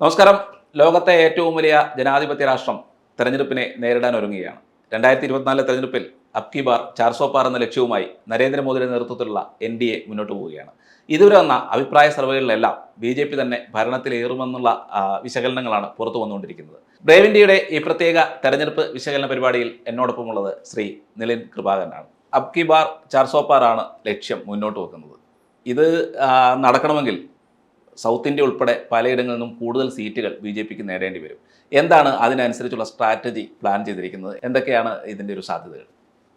നമസ്കാരം. ലോകത്തെ ഏറ്റവും വലിയ ജനാധിപത്യ രാഷ്ട്രം തെരഞ്ഞെടുപ്പിനെ നേരിടാൻ ഒരുങ്ങുകയാണ്. രണ്ടായിരത്തി ഇരുപത്തിനാലിലെ തെരഞ്ഞെടുപ്പിൽ അബ്കി ബാർ ചാർസോ പാർ എന്ന ലക്ഷ്യവുമായി നരേന്ദ്രമോദിയുടെ നേതൃത്വത്തിലുള്ള എൻ ഡി എ മുന്നോട്ട് പോവുകയാണ്. ഇതുവരെ വന്ന അഭിപ്രായ സർവേകളിലെല്ലാം ബി ജെ പി തന്നെ ഭരണത്തിലേറുമെന്നുള്ള വിശകലനങ്ങളാണ് പുറത്തു വന്നുകൊണ്ടിരിക്കുന്നത്. ബ്രേവ് ഇന്ത്യയുടെ ഈ പ്രത്യേക തെരഞ്ഞെടുപ്പ് വിശകലന പരിപാടിയിൽ എന്നോടൊപ്പമുള്ളത് ശ്രീ നിലിൻ കൃപാകരനാണ്. അബ്കി ബാർ ചാർസോ പാർ ആണ് ലക്ഷ്യം മുന്നോട്ട് വെക്കുന്നത്. ഇത് നടക്കണമെങ്കിൽ സൗത്ത് ഇന്ത്യ ഉൾപ്പെടെ പലയിടങ്ങളിൽ നിന്നും കൂടുതൽ സീറ്റുകൾ ബി ജെ പിക്ക് നേടേണ്ടി വരും. എന്താണ് അതിനനുസരിച്ചുള്ള സ്ട്രാറ്റജി പ്ലാൻ ചെയ്തിരിക്കുന്നത്? എന്തൊക്കെയാണ് ഇതിന്റെ ഒരു സാധ്യതകൾ?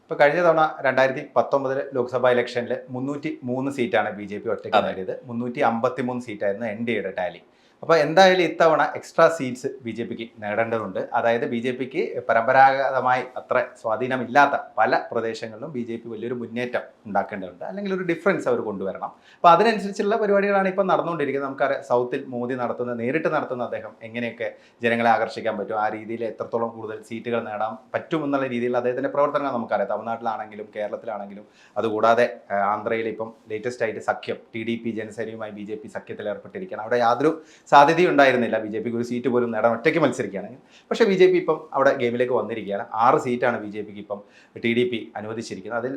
ഇപ്പോൾ കഴിഞ്ഞ തവണ രണ്ടായിരത്തി പത്തൊമ്പതിൽ ലോക്സഭാ ഇലക്ഷനിൽ മുന്നൂറ്റി മൂന്ന് സീറ്റാണ് ബി ജെ പി ഒറ്റയ്ക്ക് നേടിയത്. മുന്നൂറ്റി അമ്പത്തി മൂന്ന് സീറ്റായിരുന്നു എൻ ഡി എയുടെ ടാലി. അപ്പോൾ എന്തായാലും ഇത്തവണ എക്സ്ട്രാ സീറ്റ്സ് ബി ജെ പിക്ക് നേടേണ്ടതുണ്ട്. അതായത് ബി ജെ പിക്ക് പരമ്പരാഗതമായി അത്ര സ്വാധീനമില്ലാത്ത പല പ്രദേശങ്ങളിലും ബി ജെ പി വലിയൊരു മുന്നേറ്റം ഉണ്ടാക്കേണ്ടതുണ്ട്. അല്ലെങ്കിൽ ഒരു ഡിഫറൻസ് അവർ കൊണ്ടുവരണം. അപ്പോൾ അതിനനുസരിച്ചുള്ള പരിപാടികളാണ് ഇപ്പോൾ നടന്നുകൊണ്ടിരിക്കുന്നത്. നമുക്കറിയാം സൗത്തിൽ മോദി നടത്തുന്ന നേരിട്ട് നടത്തുന്ന അദ്ദേഹം എങ്ങനെയൊക്കെ ജനങ്ങളെ ആകർഷിക്കാൻ പറ്റും ആ രീതിയിൽ എത്രത്തോളം കൂടുതൽ സീറ്റുകൾ നേടാൻ പറ്റുമെന്നുള്ള രീതിയിൽ അദ്ദേഹത്തിന്റെ പ്രവർത്തനങ്ങൾ നമുക്കറിയാം. തമിഴ്നാട്ടിലാണെങ്കിലും കേരളത്തിലാണെങ്കിലും. അതുകൂടാതെ ആന്ധ്രയിൽ ഇപ്പം ലേറ്റസ്റ്റ് ആയിട്ട് സഖ്യം ടി ഡി പി ജനസേനയുമായി ബി ജെ പി സഖ്യത്തിൽ ഏർപ്പെട്ടിരിക്കുകയാണ് അവിടെ യാതൊരു സാധ്യതയും ഉണ്ടായിരുന്നില്ല ബി ജെ പിക്ക് ഒരു സീറ്റ് പോലും നേടാൻ ഒറ്റയ്ക്ക് മത്സരിക്കുകയാണെങ്കിൽ. പക്ഷേ ബി ജെ പി ഇപ്പം അവിടെ ഗെയിമിലേക്ക് വന്നിരിക്കുകയാണ്. ആറ് സീറ്റാണ് ബി ജെ പിക്ക് ഇപ്പം ടി ഡി പി അനുവദിച്ചിരിക്കുന്നത്. അതിൽ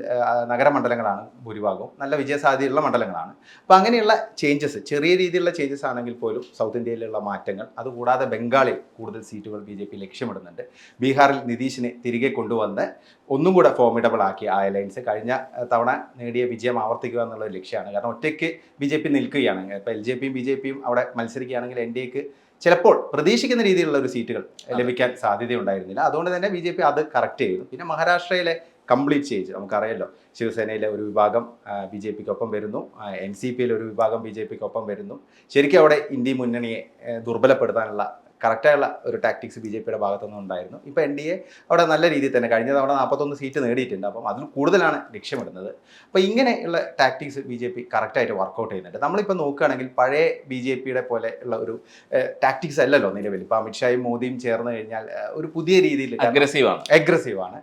നഗരമണ്ഡലങ്ങളാണ് ഭൂരിഭാഗവും. നല്ല വിജയസാധ്യതയുള്ള മണ്ഡലങ്ങളാണ്. അപ്പോൾ അങ്ങനെയുള്ള ചേഞ്ചസ് ചെറിയ രീതിയിലുള്ള ചേഞ്ചസ് ആണെങ്കിൽ പോലും സൗത്ത് ഇന്ത്യയിലുള്ള മാറ്റങ്ങൾ അതുകൂടാതെ ബംഗാളിൽ കൂടുതൽ സീറ്റുകൾ ബി ലക്ഷ്യമിടുന്നുണ്ട്. ബീഹാറിൽ നിതീഷിനെ തിരികെ കൊണ്ടുവന്ന് ഒന്നും കൂടെ ഫോമിഡബിൾ ആക്കി ആ അലയൻസ് കഴിഞ്ഞ തവണ നേടിയ വിജയം ആവർത്തിക്കുക എന്നുള്ള ലക്ഷ്യമാണ്. കാരണം ഒറ്റയ്ക്ക് ബി ജെ പി നിൽക്കുകയാണ്. ഇപ്പോൾ എൽ ജെ പിയും ബി ജെ പിയും അവിടെ മത്സരിക്കുകയാണെങ്കിൽ എൻ ഡി എക്ക് ചിലപ്പോൾ പ്രതീക്ഷിക്കുന്ന രീതിയിലുള്ള ഒരു സീറ്റുകൾ ലഭിക്കാൻ സാധ്യതയുണ്ടായിരുന്നില്ല. അതുകൊണ്ട് തന്നെ ബി ജെ പി അത് കറക്റ്റ് ചെയ്തു. പിന്നെ മഹാരാഷ്ട്രയിലെ കംപ്ലീറ്റ് ചേഞ്ച് നമുക്കറിയാലോ. ശിവസേനയിലെ ഒരു വിഭാഗം ബി ജെ പിക്കൊപ്പം വരുന്നു. എൻ സി പിയിലെ ഒരു വിഭാഗം ബി ജെ പിക്കൊപ്പം വരുന്നു. ശരിക്കും അവിടെ ഇന്ത്യ മുന്നണിയെ ദുർബലപ്പെടുത്താനുള്ള കറക്റ്റായുള്ള ഒരു ടാക്ടിക്സ് ബി ജെ പിയുടെ ഭാഗത്തുനിന്ന് ഉണ്ടായിരുന്നു. ഇപ്പോൾ എൻ ഡി എ അവിടെ നല്ല രീതിയിൽ തന്നെ കഴിഞ്ഞ തവണ നാൽപ്പത്തൊന്ന് സീറ്റ് നേടിയിട്ടുണ്ട്. അപ്പം അതിൽ കൂടുതലാണ് ലക്ഷ്യമിടുന്നത്. അപ്പോൾ ഇങ്ങനെയുള്ള ടാക്ടിക്സ് ബി ജെ പി കറക്റ്റായിട്ട് വർക്കൗട്ട് ചെയ്യുന്നുണ്ട്. നമ്മളിപ്പോൾ നോക്കുകയാണെങ്കിൽ പഴയ ബി ജെ പിയുടെ പോലെ ഉള്ള ഒരു ടാക്ടിക്സ് അല്ലല്ലോ നിലവിൽ. ഇപ്പോൾ അമിത്ഷായും മോദിയും ചേർന്ന് കഴിഞ്ഞാൽ ഒരു പുതിയ രീതിയിൽ അഗ്രസീവാണ് അഗ്രസീവാണ് അഗ്രസീവ് ആണ്.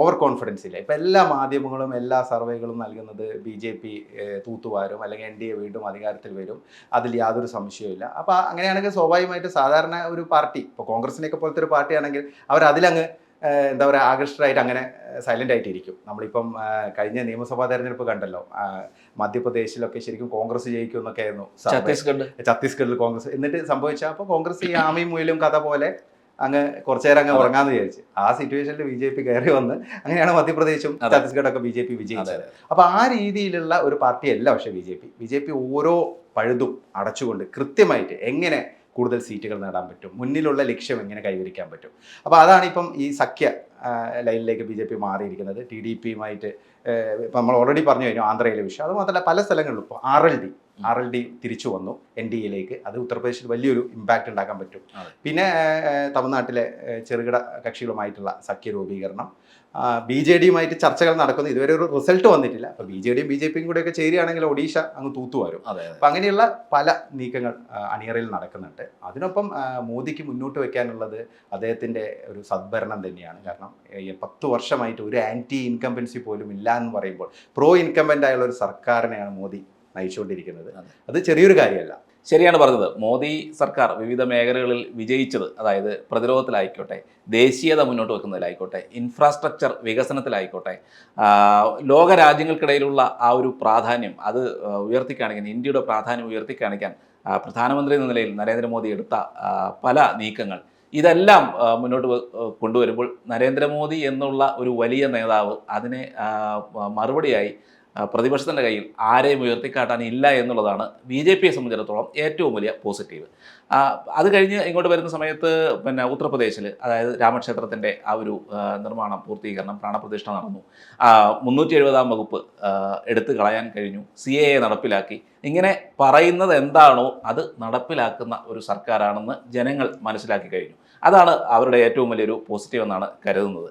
ഓവർ കോൺഫിഡൻസ് ഇല്ല. ഇപ്പം എല്ലാ മാധ്യമങ്ങളും എല്ലാ സർവേകളും നൽകുന്നത് ബി ജെ പി തൂത്തുവാരും അല്ലെങ്കിൽ എൻ ഡി എ വീണ്ടും അധികാരത്തിൽ വരും. അതിൽ യാതൊരു സംശയവും ഇല്ല അപ്പോൾ അങ്ങനെയാണെങ്കിൽ സ്വാഭാവികമായിട്ട് സാധാരണ ഒരു പാർട്ടി. ഇപ്പോൾ കോൺഗ്രസിനെയൊക്കെ പോലത്തെ ഒരു പാർട്ടിയാണെങ്കിൽ അവർ അതിലങ്ങ് എന്താ പറയുക ആകൃഷ്ടരായിട്ട് അങ്ങനെ സൈലന്റ് ആയിട്ടിരിക്കും. നമ്മളിപ്പം കഴിഞ്ഞ നിയമസഭാ തെരഞ്ഞെടുപ്പ് കണ്ടല്ലോ. മധ്യപ്രദേശിലൊക്കെ ശരിക്കും കോൺഗ്രസ് ജയിക്കും എന്നൊക്കെ ആയിരുന്നു. ഛത്തീസ്ഗഡ്. ഛത്തീസ്ഗഡിൽ കോൺഗ്രസ്. എന്നിട്ട് സംഭവിച്ച അപ്പോൾ കോൺഗ്രസ് ഈ ആമയും മുയലും കഥ പോലെ അങ്ങ് കുറച്ചു നേരം അങ്ങ്. ഉറങ്ങാന്ന് വിചാരിച്ചു. ആ സിറ്റുവേഷനിൽ ബി ജെ പി കയറി വന്ന് അങ്ങനെയാണ് മധ്യപ്രദേശും. ഛത്തീസ്ഗഡൊക്കെ ബി ജെ പി വിജയിച്ചത്. അപ്പൊ ആ രീതിയിലുള്ള ഒരു പാർട്ടിയല്ല പക്ഷേ B J P. B J P ഓരോ പഴുതും അടച്ചുകൊണ്ട് കൃത്യമായിട്ട് എങ്ങനെ കൂടുതൽ സീറ്റുകൾ നേടാൻ പറ്റും. മുന്നിലുള്ള ലക്ഷ്യം എങ്ങനെ കൈവരിക്കാൻ പറ്റും. അപ്പോൾ അതാണ് ഇപ്പം ഈ സഖ്യ ലൈനിലേക്ക് ബി ജെ പി മാറിയിരിക്കുന്നത്. ടി ഡി പിയുമായിട്ട് ഇപ്പം നമ്മൾ ഓൾറെഡി പറഞ്ഞു കഴിഞ്ഞു ആന്ധ്രയിലെ വിഷയം. അതുമാത്രമല്ല പല സ്ഥലങ്ങളിലും ഇപ്പോൾ R L D R L D തിരിച്ചു വന്നു എൻ ഡി എയിലേക്ക്. അത് ഉത്തർപ്രദേശിൽ വലിയൊരു ഇമ്പാക്റ്റ് ഉണ്ടാക്കാൻ പറ്റും. പിന്നെ തമിഴ്നാട്ടിലെ ചെറുകിട കക്ഷികളുമായിട്ടുള്ള സഖ്യ രൂപീകരണം ബി ജെ ഡിയുമായിട്ട് ചർച്ചകൾ നടക്കുന്നു. ഇതുവരെ ഒരു റിസൾട്ട് വന്നിട്ടില്ല. അപ്പോൾ ബി ജെ ഡിയും ബി ജെ പിയും കൂടെയൊക്കെ ചേരുകയാണെങ്കിൽ ഒഡീഷ അങ്ങ് തൂത്തുവരും. അപ്പം അങ്ങനെയുള്ള പല നീക്കങ്ങൾ അണിയറയിൽ നടക്കുന്നുണ്ട്. അതിനൊപ്പം മോദിക്ക് മുന്നോട്ട് വെക്കാനുള്ളത് അദ്ദേഹത്തിന്റെ ഒരു സദ്ഭരണം തന്നെയാണ്. കാരണം പത്ത് വർഷമായിട്ട് ഒരു ആന്റി ഇൻകംബൻസി പോലും ഇല്ല എന്ന് പറയുമ്പോൾ പ്രോ ഇൻകംബന്റ് ആയുള്ള ഒരു സർക്കാരിനെയാണ് മോദി നയിച്ചുകൊണ്ടിരിക്കുന്നത്. അത്. ചെറിയൊരു കാര്യമല്ല. ശരിയാണ് പറഞ്ഞത്. മോദി സർക്കാർ വിവിധ മേഖലകളിൽ വിജയിച്ചത് അതായത് പ്രതിരോധത്തിലായിക്കോട്ടെ ദേശീയത മുന്നോട്ട് വെക്കുന്നതിലായിക്കോട്ടെ ഇൻഫ്രാസ്ട്രക്ചർ വികസനത്തിലായിക്കോട്ടെ ലോക രാജ്യങ്ങൾക്കിടയിലുള്ള ആ ഒരു പ്രാധാന്യം അത് ഉയർത്തിക്കാണിക്കാൻ ഇന്ത്യയുടെ പ്രാധാന്യം ഉയർത്തിക്കാണിക്കാൻ പ്രധാനമന്ത്രി എന്ന നിലയിൽ നരേന്ദ്രമോദി എടുത്ത പല നീക്കങ്ങൾ. ഇതെല്ലാം മുന്നോട്ട് കൊണ്ടുവരുമ്പോൾ നരേന്ദ്രമോദി എന്നുള്ള ഒരു വലിയ നേതാവ് അതിനെ മറുപടിയായി പ്രതിപക്ഷത്തിന്റെ കയ്യിൽ ആരെയും ഉയർത്തിക്കാട്ടാൻ ഇല്ല എന്നുള്ളതാണ് ബി ജെ പിയെ സംബന്ധിച്ചിടത്തോളം ഏറ്റവും വലിയ പോസിറ്റീവ്. അത് കഴിഞ്ഞ് ഇങ്ങോട്ട് വരുന്ന സമയത്ത് പിന്നെ ഉത്തർപ്രദേശിൽ അതായത് രാമക്ഷേത്രത്തിന്റെ ആ ഒരു നിർമ്മാണം പൂർത്തീകരണം പ്രാണപ്രതിഷ്ഠ നടന്നു. മുന്നൂറ്റി എഴുപതാം വകുപ്പ് എടുത്തു കളയാൻ കഴിഞ്ഞു. സി എ നടപ്പിലാക്കി. ഇങ്ങനെ പറയുന്നത് എന്താണോ അത് നടപ്പിലാക്കുന്ന ഒരു സർക്കാരാണെന്ന് ജനങ്ങൾ മനസ്സിലാക്കി കഴിഞ്ഞു. അതാണ് അവരുടെ ഏറ്റവും വലിയൊരു പോസിറ്റീവ് എന്നാണ് കരുതുന്നത്.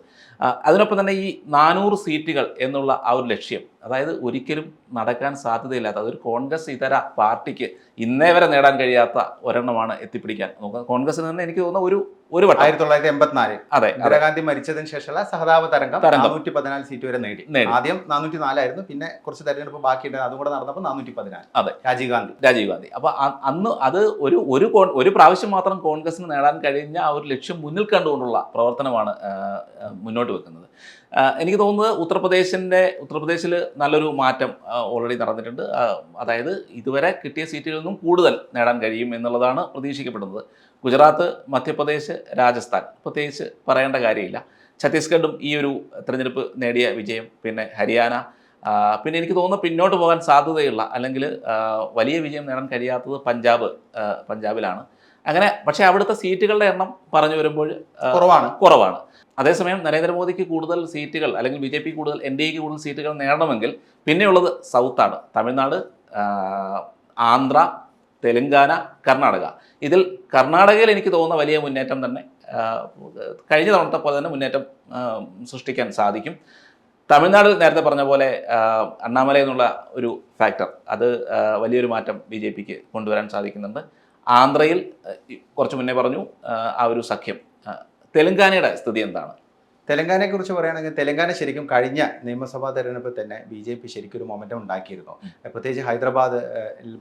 അതിനൊപ്പം തന്നെ ഈ നാനൂറ് സീറ്റുകൾ എന്നുള്ള ആ ഒരു ലക്ഷ്യം അതായത് ഒരിക്കലും നടക്കാൻ സാധ്യതയില്ലാത്ത അതൊരു കോൺഗ്രസ് ഇതര പാർട്ടിക്ക് ഇന്നേ വരെ നേടാൻ കഴിയാത്ത ഒരെണ്ണമാണ് എത്തിപ്പിടിക്കാൻ കോൺഗ്രസിൽ നിന്ന് എനിക്ക് തോന്നുന്ന ഒരു ഒരു വട്ടം. ആയിരത്തി തൊള്ളായിരത്തി എൺപത്തിനാല്. അതെ ഇന്ദിരാഗാന്ധി മരിച്ചതിന് ശേഷമുള്ള സഹതാപ തരംഗം. നാനൂറ്റി പതിനാല് സീറ്റ് വരെ നേടി. ആദ്യം നാനൂറ്റി നാലായിരുന്നു പിന്നെ കുറച്ച് തെരഞ്ഞെടുപ്പ് ബാക്കിയുണ്ടായിരുന്നു അതും കൂടെ നടന്നപ്പോൾ നാനൂറ്റി പതിനാല് അതെ. രാജീവ് ഗാന്ധി. രാജീവ് ഗാന്ധി. അപ്പൊ അന്ന് അത് ഒരു ഒരു ഒരു പ്രാവശ്യം മാത്രം കോൺഗ്രസിന് നേടാൻ കഴിഞ്ഞ ആ ഒരു ലക്ഷ്യം മുന്നിൽ കണ്ടുകൊണ്ടുള്ള പ്രവർത്തനമാണ് മുന്നോട്ട് വെക്കുന്നത്. എനിക്ക് തോന്നുന്നത് ഉത്തർപ്രദേശിന്റെ ഉത്തർപ്രദേശിൽ നല്ലൊരു മാറ്റം ഓൾറെഡി നടന്നിട്ടുണ്ട്. അതായത് ഇതുവരെ കിട്ടിയ സീറ്റുകളിൽ നിന്നും കൂടുതൽ നേടാൻ കഴിയും എന്നുള്ളതാണ് പ്രതീക്ഷിക്കപ്പെടുന്നത്. ഗുജറാത്ത് മധ്യപ്രദേശ് രാജസ്ഥാൻ. പ്രത്യേകിച്ച് പറയേണ്ട കാര്യമില്ല. ഛത്തീസ്ഗഡും ഈ ഒരു തിരഞ്ഞെടുപ്പ് നേടിയ വിജയം പിന്നെ ഹരിയാന പിന്നെ എനിക്ക് തോന്നുന്നു പിന്നോട്ട് പോകാൻ സാധ്യതയുള്ള അല്ലെങ്കിൽ വലിയ വിജയം നേടാൻ കഴിയാത്തത് പഞ്ചാബ് പഞ്ചാബിലാണ്. അങ്ങനെ പക്ഷേ അവിടുത്തെ സീറ്റുകളുടെ എണ്ണം പറഞ്ഞു വരുമ്പോൾ കുറവാണ്. കുറവാണ്. അതേസമയം നരേന്ദ്രമോദിക്ക് കൂടുതൽ സീറ്റുകൾ അല്ലെങ്കിൽ ബി ജെ പി കൂടുതൽ എൻ ഡി എക്ക് കൂടുതൽ സീറ്റുകൾ നേടണമെങ്കിൽ പിന്നെയുള്ളത് സൗത്താണ്. തമിഴ്നാട് ആന്ധ്ര തെലങ്കാന കർണാടക. ഇതിൽ കർണാടകയിൽ എനിക്ക് തോന്നുന്ന വലിയ മുന്നേറ്റം തന്നെ കഴിഞ്ഞ തവണത്തെ പോലെ തന്നെ മുന്നേറ്റം സൃഷ്ടിക്കാൻ സാധിക്കും. തമിഴ്നാട് നേരത്തെ പറഞ്ഞ പോലെ അണ്ണാമലൈ എന്നുള്ള ഒരു ഫാക്ടർ അത് വലിയൊരു മാറ്റം ബി ജെ പിക്ക് കൊണ്ടുവരാൻ സാധിക്കുന്നുണ്ട്. ആന്ധ്രയിൽ കുറച്ച് മുന്നേ പറഞ്ഞു ആ, ഒരു സഖ്യം തെലങ്കാനയുടെ സ്ഥിതി എന്താണ്? തെലങ്കാനയെ കുറിച്ച് പറയുകയാണെങ്കിൽ തെലങ്കാന ശരിക്കും കഴിഞ്ഞ നിയമസഭാ തെരഞ്ഞെടുപ്പിൽ തന്നെ ബി ജെ പി ശരിക്കും ഒരു മൊമെന്റം ഉണ്ടാക്കിയിരുന്നു. പ്രത്യേകിച്ച് ഹൈദരാബാദ്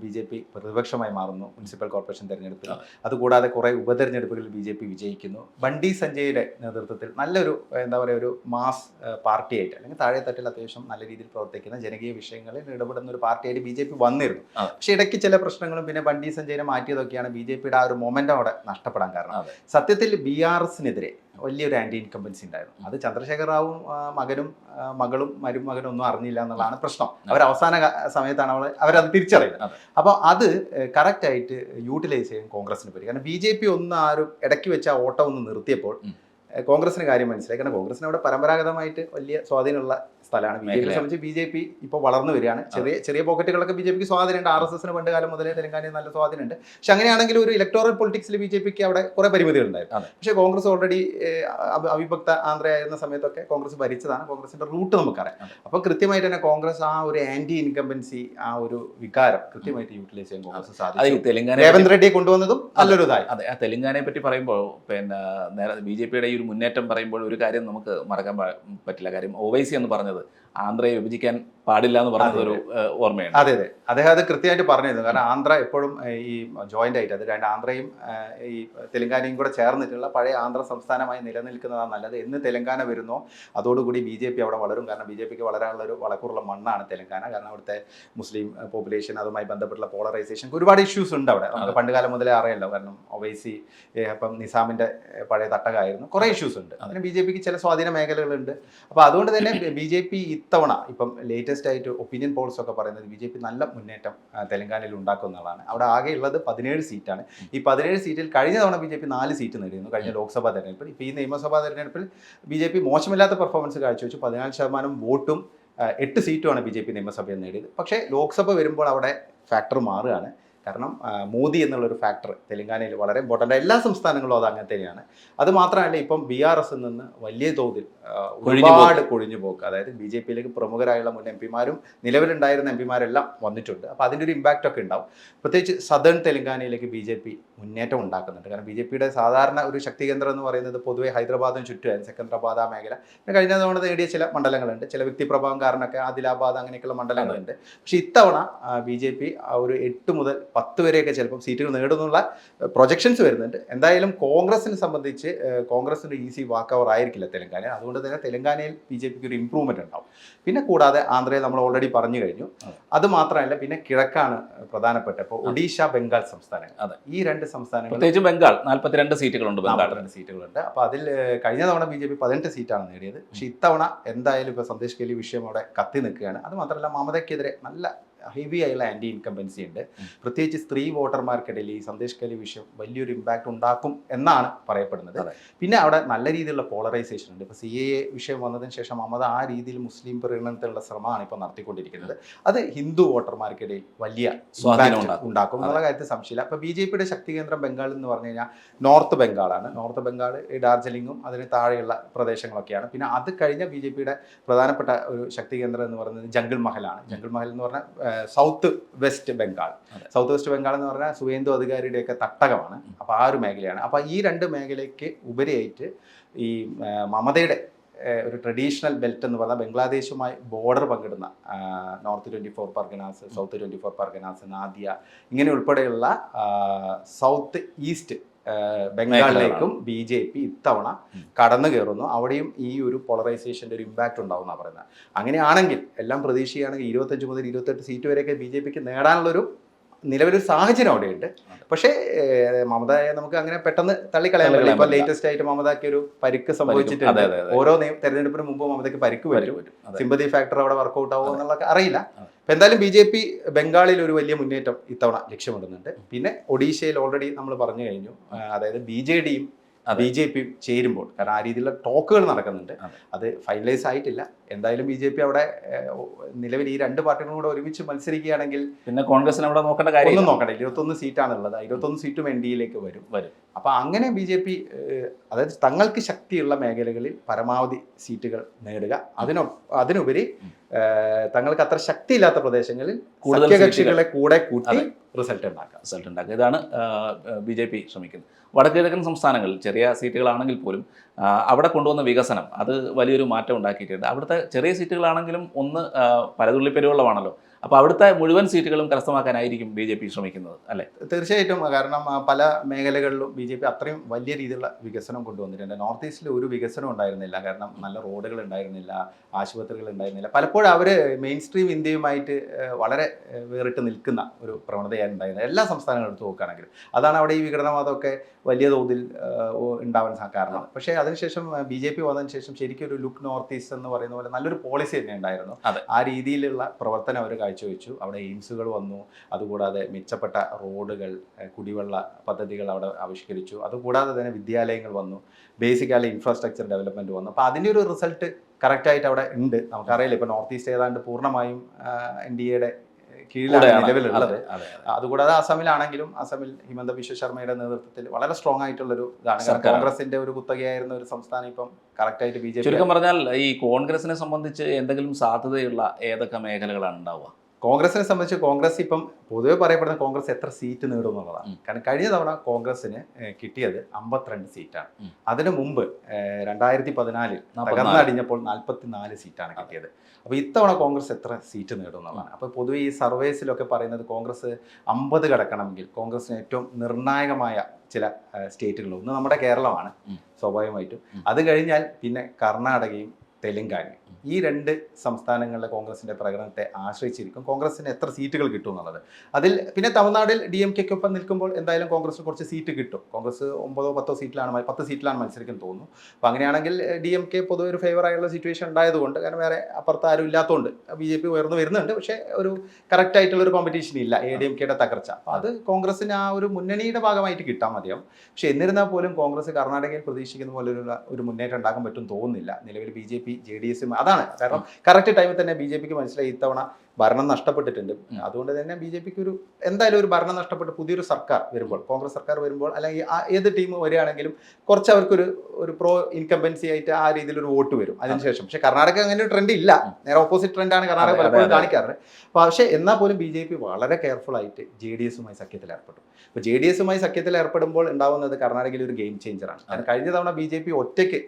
ബി ജെ പി പ്രതിപക്ഷമായി മാറുന്നു മുനിസിപ്പൽ കോർപ്പറേഷൻ തെരഞ്ഞെടുപ്പിൽ. അതുകൂടാതെ കുറെ ഉപതെരഞ്ഞെടുപ്പുകളിൽ ബി ജെ പി വിജയിക്കുന്നു. ബണ്ടി സഞ്ജയുടെ നേതൃത്വത്തിൽ നല്ലൊരു എന്താ പറയുക ഒരു മാസ് പാർട്ടിയായിട്ട് അല്ലെങ്കിൽ താഴെത്തട്ടിൽ അത്യാവശ്യം നല്ല രീതിയിൽ പ്രവർത്തിക്കുന്ന ജനകീയ വിഷയങ്ങളിൽ ഇടപെടുന്ന ഒരു പാർട്ടിയായിട്ട് ബി ജെ പി വന്നിരുന്നു. പക്ഷെ ഇടയ്ക്ക് ചില പ്രശ്നങ്ങളും പിന്നെ ബണ്ടി സഞ്ജയിനെ മാറ്റിയതൊക്കെയാണ് ബി ജെ പിയുടെ ആ ഒരു മൊമെന്റം അവിടെ നഷ്ടപ്പെടാൻ കാരണം. സത്യത്തിൽ ബി ആർ എസിനെതിരെ വലിയൊരു ആന്റി ഇൻകംബൻസി ഉണ്ടായിരുന്നു. അത് ചന്ദ്രശേഖർ റാവും മകനും മകളും മരുമകനും ഒന്നും അറിഞ്ഞില്ല എന്നുള്ളതാണ് പ്രശ്നം. അവർ അവസാന സമയത്താണ് അവൾ അവരത് തിരിച്ചറിയുന്നത്. അപ്പോൾ അത് കറക്റ്റ് ആയിട്ട് യൂട്ടിലൈസ് ചെയ്യാൻ കോൺഗ്രസിന് പറ്റി കാരണം ബി ജെ പി ഒന്ന് ആരും ഇടയ്ക്ക് വെച്ച ഓട്ടം ഒന്ന് നിർത്തിയപ്പോൾ. കോൺഗ്രസിന് കാര്യം മനസ്സിലായി. കാരണം കോൺഗ്രസിന് അവിടെ പരമ്പരാഗതമായിട്ട് വലിയ സ്വാധീനമുള്ള സ്ഥലമാണ് ബി ജെ പി സംബന്ധിച്ച് ബി ജെ പി ഇപ്പോൾ വളർന്നു വരികയാണ്. ചെറിയ ചെറിയ പോക്കറ്റുകളൊക്കെ ബി ജെ പിക്ക് സ്വാധീനമുണ്ട്. ആർ എസ് എസിന് പണ്ട് കാലം മുതലേ തെലങ്കാനയിൽ നല്ല സ്വാധീനമുണ്ട്. പക്ഷെ അങ്ങനെയാണെങ്കിൽ ഒരു ഇലക്ടോറൽ പൊളിറ്റിക്സിൽ ബി ജെ പിക്ക് അവിടെ കുറെ പരിമിതികളുണ്ടായിരുന്നു. പക്ഷേ കോൺഗ്രസ് ഓൾറെഡി അവിഭക്ത ആന്ധ്ര ആയിരുന്ന സമയത്തൊക്കെ കോൺഗ്രസ് ഭരിച്ചതാണ്. കോൺഗ്രസിന്റെ റൂട്ട് നമുക്കറിയാം. അപ്പോൾ അപ്പൊ കൃത്യമായിട്ട് തന്നെ കോൺഗ്രസ് ആ ഒരു ആന്റി ഇൻകംബൻസി ആ ഒരു വികാരം കൃത്യമായിട്ട് യൂട്ടിലൈസ് ചെയ്യാൻ കോൺഗ്രസ് സാധിക്കും സാധിച്ചു. തെലങ്കാന രേവന്ത് റെഡ്ഡിയെ കൊണ്ടുവന്നതും നല്ലൊരു ഇതായി. അതെ. ആ തെലങ്കാനയെ പറ്റി പറയുമ്പോൾ പിന്നെ നേരെ ബി ജെ പിയുടെ ഈ ഒരു മുന്നേറ്റം പറയുമ്പോൾ ഒരു കാര്യം നമുക്ക് മറക്കാൻ പറ്റില്ല. കാര്യം ഒവൈസി എന്ന് പറഞ്ഞത് another. ആന്ധ്രയെ വിഭജിക്കാൻ പാടില്ല എന്ന് പറഞ്ഞത് ഒരു ഓർമ്മയാണ് അതെ അതെ. അദ്ദേഹം അത് കൃത്യമായിട്ട് പറഞ്ഞിരുന്നു. കാരണം ആന്ധ്ര എപ്പോഴും ഈ ജോയിന്റ് ആയിട്ട് അത് രണ്ട് ആന്ധ്രയും ഈ തെലങ്കാനയും കൂടെ ചേർന്നിട്ടുള്ള പഴയ ആന്ധ്ര സംസ്ഥാനമായി നിലനിൽക്കുന്നതാണ് നല്ലത്. എന്ന് തെലങ്കാന വരുന്നോ. അതോടുകൂടി ബി ജെ പി അവിടെ വളരും. കാരണം ബി ജെ പിക്ക് വളരാനുള്ള ഒരു വളക്കൂറുള്ള മണ്ണാണ് തെലങ്കാന. കാരണം അവിടുത്തെ മുസ്ലിം പോപ്പുലേഷൻ അതുമായി ബന്ധപ്പെട്ടുള്ള പോളറൈസേഷൻ ഒരുപാട് ഇഷ്യൂസ് ഉണ്ട് അവിടെ. നമുക്ക് പണ്ട് കാലം മുതലേ അറിയാലോ. കാരണം ഒവൈസി ഇപ്പം അപ്പം നിസാമിന്റെ പഴയ തട്ടകമായിരുന്നു. കുറേ ഇഷ്യൂസ് ഉണ്ട്. അതിന് ബി ജെ പിക്ക് ചില സ്വാധീന മേഖലകളുണ്ട്. അപ്പോൾ അതുകൊണ്ട് തന്നെ ബി ജെ പി ഇത്തവണ ഇപ്പം ലേറ്റസ്റ്റ് ആയിട്ട് ഒപ്പീനിയൻ പോൾസ് ഒക്കെ പറയുന്നത് ബി ജെ പി നല്ല മുന്നേറ്റം തെലങ്കാനയിൽ ഉണ്ടാക്കും എന്നുള്ളതാണ് അവിടെ ആകെ ഉള്ളത് പതിനേഴ് സീറ്റാണ്. ഈ പതിനേഴ് സീറ്റിൽ കഴിഞ്ഞ തവണ ബി ജെ പി നാല് സീറ്റ് നേടിയിരുന്നു കഴിഞ്ഞ ലോക്സഭാ തെരഞ്ഞെടുപ്പിൽ. ഇപ്പോൾ ഈ നിയമസഭാ തെരഞ്ഞെടുപ്പിൽ ബി ജെ പി മോശമില്ലാത്ത പെർഫോമൻസ് കാഴ്ചവെച്ചു. പതിനാല് ശതമാനം വോട്ടും എട്ട് സീറ്റുമാണ് ബി ജെ പി നിയമസഭയിൽ നേടിയത്. പക്ഷേ ലോക്സഭ വരുമ്പോൾ അവിടെ ഫാക്ടർ മാറുകയാണ്. കാരണം മോദി എന്നുള്ളൊരു ഫാക്ടർ തെലങ്കാനയിൽ വളരെ ഇമ്പോർട്ടന്റ് എല്ലാ സംസ്ഥാനങ്ങളും അത് അങ്ങനെ തന്നെയാണ്. അത് മാത്രമല്ല ഇപ്പം ബി ആർ എസിൽ നിന്ന് വലിയ തോതിൽ ഒരുപാട് കൊഴിഞ്ഞു പോക്ക് അതായത് ബി ജെ പിയിലേക്ക് പ്രമുഖരായുള്ള മുൻ എം പിമാരും നിലവിലുണ്ടായിരുന്ന എം പിമാരെല്ലാം വന്നിട്ടുണ്ട്. അപ്പോൾ അതിന്റെ ഒരു ഇമ്പാക്റ്റ് ഒക്കെ ഉണ്ടാവും. പ്രത്യേകിച്ച് സദേൺ തെലങ്കാനയിലേക്ക് ബി ജെ പി മുന്നേറ്റം ഉണ്ടാക്കുന്നുണ്ട്. കാരണം ബി ജെ പിയുടെ സാധാരണ ഒരു ശക്തി കേന്ദ്രം എന്ന് പറയുന്നത് പൊതുവെ ഹൈദരാബാദിന് ചുറ്റുമായിരുന്നു സെക്കന്ദ്രാബാദ് ആ മേഖല. പിന്നെ കഴിഞ്ഞ തവണ നേടിയ ചില മണ്ഡലങ്ങളുണ്ട്. ചില വ്യക്തിപ്രഭാവം കാരണമൊക്കെ ആദിലാബാദ് അങ്ങനെയൊക്കെയുള്ള മണ്ഡലങ്ങളുണ്ട്. പക്ഷേ ഇത്തവണ ബി ജെ പി ഒരു എട്ട് മുതൽ പത്ത് വരെയൊക്കെ ചിലപ്പം സീറ്റുകൾ നേടുന്നുള്ള പ്രൊജക്ഷൻസ് വരുന്നുണ്ട്. എന്തായാലും കോൺഗ്രസിനെ സംബന്ധിച്ച് കോൺഗ്രസിന്റെ ഈസി വാക്ക് അവർ ആയിരിക്കില്ല തെലങ്കാന അതുകൊണ്ട് തന്നെ തെലങ്കാനയിൽ ബി ജെ പിക്ക് ഒരു ഇമ്പ്രൂവ്മെന്റ് ഉണ്ടാവും. പിന്നെ കൂടാതെ ആന്ധ്രയിൽ നമ്മൾ ഓൾറെഡി പറഞ്ഞു കഴിഞ്ഞു. അതെ. മാത്രമല്ല പിന്നെ കിഴക്കാണ് പ്രധാനപ്പെട്ട ഇപ്പോൾ ഒഡീഷ ബംഗാൾ സംസ്ഥാനങ്ങൾ. അതെ. ഈ രണ്ട് സംസ്ഥാനങ്ങൾ. പ്രത്യേകിച്ച് ബംഗാൾ നാൽപ്പത്തിരണ്ട് സീറ്റുകളുണ്ട് ബംഗാൾ സീറ്റുകളുണ്ട്. അപ്പോൾ അതിൽ കഴിഞ്ഞ തവണ ബി ജെ പി പതിനെട്ട് സീറ്റാണ് നേടിയത്. പക്ഷേ ഇത്തവണ എന്തായാലും ഇപ്പോൾ സന്ദേശ് കെലി വിഷയം അവിടെ കത്തി നിൽക്കുകയാണ്. അത് മാത്രമല്ല മമതയ്ക്കെതിരെ നല്ല ഹെവി ആയുള്ള ആന്റി ഇൻകംബൻസി ഉണ്ട്. പ്രത്യേകിച്ച് സ്ത്രീ വോട്ടർമാർക്കിടയിൽ ഈ സന്ദേശ് കലി വിഷയം വലിയൊരു ഇമ്പാക്റ്റ് ഉണ്ടാക്കും എന്നാണ് പറയപ്പെടുന്നത്. പിന്നെ അവിടെ നല്ല രീതിയിലുള്ള പോളറൈസേഷൻ ഉണ്ട്. ഇപ്പോൾ സി എ എ വിഷയം വന്നതിന് ശേഷം മമത ആ രീതിയിൽ മുസ്ലിം പരിഗണനത്തിലുള്ള ശ്രമമാണ് ഇപ്പോൾ നടത്തിക്കൊണ്ടിരിക്കുന്നത്. അത് ഹിന്ദു വോട്ടർമാർക്കിടയിൽ വലിയ സ്വാധീനം ഉണ്ടാക്കും. എന്നുള്ള കാര്യത്തിൽ സംശയമില്ല. അപ്പോൾ ബി ജെ പിയുടെ ശക്തി കേന്ദ്രം ബംഗാൾ എന്ന് പറഞ്ഞു കഴിഞ്ഞാൽ നോർത്ത് ബംഗാളാണ്. നോർത്ത് ബംഗാൾ ഡാർജിലിംഗും അതിന് താഴെയുള്ള പ്രദേശങ്ങളൊക്കെയാണ്. പിന്നെ അത് കഴിഞ്ഞ ബി ജെ പിയുടെ പ്രധാനപ്പെട്ട ഒരു ശക്തി കേന്ദ്രം എന്ന് പറയുന്നത് ജംഗിൾ മഹലാണ്. ജംഗിൾ മഹൽ എന്ന് പറഞ്ഞാൽ south west Bengal. South west Bengal എന്ന് പറഞ്ഞാൽ സുവേന്ദു അധികാരിയുടെയൊക്കെ തട്ടകമാണ്. അപ്പോൾ ആ ഒരു മേഖലയാണ്. അപ്പോൾ ഈ രണ്ട് മേഖലയ്ക്ക് ഉപരിയായിട്ട് ഈ മമതയുടെ ഒരു ട്രഡീഷണൽ ബെൽറ്റ് എന്ന് പറഞ്ഞാൽ ബംഗ്ലാദേശുമായി ബോർഡർ പങ്കിടുന്ന north twenty four Parganas south twenty four Parganas Nadia ഇങ്ങനെ ഉൾപ്പെടെയുള്ള സൗത്ത് ഈസ്റ്റ് ബംഗാളിലേക്കും ബി ജെ പി ഇത്തവണ കടന്നു കയറുന്നു. അവിടെയും ഈ ഒരു പോളറൈസേഷന്റെ ഒരു ഇമ്പാക്റ്റ് ഉണ്ടാവും എന്നാണ് പറയുന്നത്. അങ്ങനെയാണെങ്കിൽ എല്ലാം പ്രതീക്ഷിക്കുകയാണെങ്കിൽ ഇരുപത്തഞ്ച് മുതൽ ഇരുപത്തെട്ട് സീറ്റ് വരെയൊക്കെ ബി ജെ പിക്ക് നേടാനുള്ളൊരു നിലവിലൊരു സാഹചര്യം അവിടെയുണ്ട്. പക്ഷേ മമത മമതയെ നമുക്ക് അങ്ങനെ പെട്ടെന്ന് തള്ളിക്കളയാൻ പറ്റില്ല. ഇപ്പൊ ലേറ്റസ്റ്റ് ആയിട്ട് മമതയ്ക്ക് ഒരു പരിക്ക് സംഭവിച്ചിട്ട് സംഭവിച്ചിട്ടുണ്ട്. ഓരോ തെരഞ്ഞെടുപ്പിന് മുമ്പ് മമതയ്ക്ക് പരിക്ക് വരും സിമ്പതി ഫാക്ടർ അവിടെ വർക്കൗട്ട് ആവുമോ. എന്നുള്ളതൊക്കെ അറിയില്ല. അപ്പൊ എന്തായാലും ബി ജെ പി ബംഗാളിൽ ഒരു വലിയ മുന്നേറ്റം ഇത്തവണ ലക്ഷ്യമിടുന്നുണ്ട്. പിന്നെ ഒഡീഷയിൽ ഓൾറെഡി നമ്മൾ പറഞ്ഞു കഴിഞ്ഞു. അതായത് ബി ജെ ഡിയും ബി ജെ പിയും ചേരുമ്പോൾ കാരണം ആ രീതിയിലുള്ള ടോക്കുകൾ നടക്കുന്നുണ്ട്. അത്. ഫൈനലൈസ് ആയിട്ടില്ല. എന്തായാലും ബി ജെ പി അവിടെ നിലവിൽ ഈ രണ്ട് പാർട്ടികളും കൂടെ ഒരുമിച്ച് മത്സരിക്കുകയാണെങ്കിൽ പിന്നെ കോൺഗ്രസിന് അവിടെ നോക്കേണ്ട ഒന്നും കാര്യം നോക്കണ്ട. ഇരുപത്തൊന്ന് സീറ്റാണുള്ളത്. ഇരുപത്തൊന്ന് സീറ്റും എൻ ഡി എയിലേക്ക് വരും. വരും. അപ്പൊ അങ്ങനെ ബി ജെ പി അതായത് തങ്ങൾക്ക് ശക്തിയുള്ള മേഖലകളിൽ പരമാവധി സീറ്റുകൾ നേടുക. അതിനൊ അതിനുപരി തങ്ങൾക്ക് അത്ര ശക്തിയില്ലാത്ത പ്രദേശങ്ങളിൽ കൂടുതൽ കക്ഷികളെ കൂടെ കൂട്ടി റിസൾട്ട് ഉണ്ടാക്കുക. റിസൾട്ട് ഉണ്ടാക്കുക. ഇതാണ് ബി ജെ പി ശ്രമിക്കുന്നത്. വടക്കു കിഴക്കൻ സംസ്ഥാനങ്ങളിൽ ചെറിയ സീറ്റുകളാണെങ്കിൽ പോലും അവിടെ കൊണ്ടുവന്ന വികസനം. അത് വലിയൊരു മാറ്റം ഉണ്ടാക്കിയിട്ടുണ്ട്. അവിടുത്തെ ചെറിയ സീറ്റുകളാണെങ്കിലും ഒന്ന് പലതുള്ളിപ്പെരുവെള്ളമാണല്ലോ. അപ്പോൾ അവിടുത്തെ മുഴുവൻ സീറ്റുകളും കരസ്ഥമാക്കാനായിരിക്കും ബി ജെ പി ശ്രമിക്കുന്നത് അല്ലേ? തീർച്ചയായിട്ടും. കാരണം പല മേഖലകളിലും ബി ജെ പി അത്രയും വലിയ രീതിയിലുള്ള വികസനം കൊണ്ടുവന്നിട്ടുണ്ട്. നോർത്ത് ഈസ്റ്റിൽ ഒരു വികസനം ഉണ്ടായിരുന്നില്ല. കാരണം നല്ല റോഡുകൾ ഉണ്ടായിരുന്നില്ല ആശുപത്രികൾ ഉണ്ടായിരുന്നില്ല. പലപ്പോഴും അവർ മെയിൻ സ്ട്രീം ഇന്ത്യയുമായിട്ട് വളരെ വേറിട്ട് നിൽക്കുന്ന ഒരു പ്രവണതയാണ് ഉണ്ടായിരുന്നത് എല്ലാ സംസ്ഥാനങ്ങളും എടുത്ത് നോക്കുകയാണെങ്കിലും. അതാണ് അവിടെ ഈ വിഘടനവാദമൊക്കെ വലിയ തോതിൽ ഉണ്ടാവാൻ കാരണം. പക്ഷേ അതിനുശേഷം ബി ജെ പി വന്നതിന് ശേഷം ശരിക്കും ഒരു ലുക്ക് നോർത്ത് ഈസ്റ്റ് എന്ന് പറയുന്ന പോലെ നല്ലൊരു പോളിസി തന്നെ ഉണ്ടായിരുന്നു. അതെ. ആ രീതിയിലുള്ള പ്രവർത്തനം അവർ കാഴ്ചവെച്ചു അവിടെ എയിംസുകൾ വന്നു. അതുകൂടാതെ മെച്ചപ്പെട്ട റോഡുകൾ കുടിവെള്ള പദ്ധതികൾ അവിടെ ആവിഷ്കരിച്ചു. അതുകൂടാതെ തന്നെ വിദ്യാലയങ്ങൾ വന്നു. ബേസിക്കലി ഇൻഫ്രാസ്ട്രക്ചർ ഡെവലപ്മെന്റ് വന്നു. അപ്പോൾ അതിന്റെ ഒരു റിസൾട്ട് കറക്റ്റായിട്ട് അവിടെ ഉണ്ട്. നമുക്കറിയില്ല ഇപ്പോൾ നോർത്ത് ഈസ്റ്റ് ഏതാണ്ട് പൂർണമായും എൻ ഡി എയുടെ കീഴിലാണ്. നിലവിലുള്ളത്. അതെ, അതെ, അതെ. അതുകൂടാതെ അസമിലാണെങ്കിലും അസമിൽ ഹിമന്ത ബിശ്വ ശർമ്മയുടെ നേതൃത്വത്തിൽ വളരെ സ്ട്രോങ് ആയിട്ടുള്ളൊരു ഇതാണ്. കോൺഗ്രസിന്റെ ഒരു കുത്തകയായിരുന്ന ഒരു സംസ്ഥാനം ഇപ്പം കറക്റ്റായിട്ട് ബി ജെ പി ചുരുക്കം പറഞ്ഞാൽ ഈ കോൺഗ്രസിനെ സംബന്ധിച്ച് എന്തെങ്കിലും സാധ്യതയുള്ള ഏതൊക്കെ മേഖലകളാണ് ഉണ്ടാവുക? കോൺഗ്രസിനെ സംബന്ധിച്ച് കോൺഗ്രസ് ഇപ്പം പൊതുവെ പറയപ്പെടുന്ന കോൺഗ്രസ് എത്ര സീറ്റ് നേടും എന്നുള്ളതാണ്. കാരണം കഴിഞ്ഞ തവണ കോൺഗ്രസിന് കിട്ടിയത് അമ്പത്തിരണ്ട് സീറ്റാണ്. അതിനു മുമ്പ് രണ്ടായിരത്തി പതിനാലിൽ. തകർന്നടിഞ്ഞപ്പോൾ നാൽപ്പത്തി നാല് സീറ്റാണ് കിട്ടിയത്. അപ്പോൾ ഇത്തവണ കോൺഗ്രസ് എത്ര സീറ്റ് നേടും എന്നുള്ളതാണ്. അപ്പോൾ പൊതുവെ ഈ സർവേസിലൊക്കെ പറയുന്നത് കോൺഗ്രസ് അമ്പത് കടക്കണമെങ്കിൽ കോൺഗ്രസിന് ഏറ്റവും നിർണായകമായ ചില സ്റ്റേറ്റുകൾ ഒന്ന് നമ്മുടെ കേരളമാണ്. സ്വാഭാവികമായിട്ടും. അത് കഴിഞ്ഞാൽ പിന്നെ കർണാടകയും തെലങ്കാനയും ഈ രണ്ട് സംസ്ഥാനങ്ങളിലെ കോൺഗ്രസിന്റെ പ്രകടനത്തെ ആശ്രയിച്ചിരിക്കും. കോൺഗ്രസിന് എത്ര സീറ്റുകൾ കിട്ടും എന്നുള്ളത്. അതിൽ പിന്നെ തമിഴ്നാട്ടിൽ ഡി എം കെക്കൊപ്പം നിൽക്കുമ്പോൾ എന്തായാലും കോൺഗ്രസിന് കുറച്ച് സീറ്റ് കിട്ടും. കോൺഗ്രസ് ഒമ്പതോ പത്തോ സീറ്റിലാണ് പത്ത് സീറ്റിലാണ് മത്സരിക്കാൻ തോന്നുന്നു. അപ്പോൾ അങ്ങനെയാണെങ്കിൽ ഡി എം കെ പൊതുവെ ഒരു ഫേവർ ആയുള്ള സിറ്റുവേഷൻ ഉണ്ടായതുകൊണ്ട് കാരണം വേറെ അപ്പുറത്ത് ആരും ഇല്ലാത്തതുകൊണ്ട് ബി ജെ പി ഉയർന്നു വരുന്നുണ്ട്. പക്ഷേ ഒരു കറക്റ്റ് ആയിട്ടുള്ള ഒരു കോമ്പറ്റീഷൻ ഇല്ല എ ഡി എം കെയുടെ തകർച്ച. അപ്പോൾ അത് കോൺഗ്രസിന് ആ ഒരു മുന്നണിയുടെ ഭാഗമായിട്ട് കിട്ടാൻ മതിയാവും. പക്ഷേ എന്നിരുന്നാൽ പോലും കോൺഗ്രസ് കർണാടകയിൽ പ്രതീക്ഷിക്കുന്ന പോലെയുള്ള ഒരു മുന്നേറ്റം ഉണ്ടാക്കാൻ പറ്റും തോന്നുന്നില്ല. നിലവിൽ B J P J D എസും അതാണ്. കാരണം കറക്റ്റ് ടൈമിൽ തന്നെ ബി ജെ പിക്ക് മനസ്സിലായി ഇത്തവണ ഭരണം നഷ്ടപ്പെട്ടിട്ടുണ്ട്. അതുകൊണ്ട് തന്നെ ബി ജെ പിക്ക് ഒരു എന്തായാലും ഒരു ഭരണം നഷ്ടപ്പെട്ട് പുതിയൊരു സർക്കാർ വരുമ്പോൾ കോൺഗ്രസ് സർക്കാർ വരുമ്പോൾ അല്ലെങ്കിൽ ഏത് ടീം വരികയാണെങ്കിലും കുറച്ച് അവർക്കൊരു ഒരു പ്രോ ഇൻകംബൻസി ആയിട്ട് ആ രീതിയിൽ ഒരു വോട്ട് വരും അതിനുശേഷം. പക്ഷേ കർണാടക അങ്ങനെ ഒരു ട്രെൻഡ് ഇല്ല. നേരെ ഓപ്പോസിറ്റ് ട്രെൻഡാണ് കർണാടക പലപ്പോഴും കാണിക്കാറ് പക്ഷേ എന്നാൽ പോലും ബി ജെ പി വളരെ കെയർഫുൾ ആയിട്ട് ജെ ഡി എസുമായി സഖ്യത്തിൽ ഏർപ്പെട്ടു. അപ്പോൾ ജെ ഡി എസുമായി സഖ്യത്തിൽ ഏർപ്പെടുമ്പോൾ ഉണ്ടാവുന്നത് കർണാടകയിൽ ഒരു ഗെയിം ചേഞ്ചറാണ് കാരണം കഴിഞ്ഞ തവണ ബി ജെ പി ഒറ്റയ്ക്ക്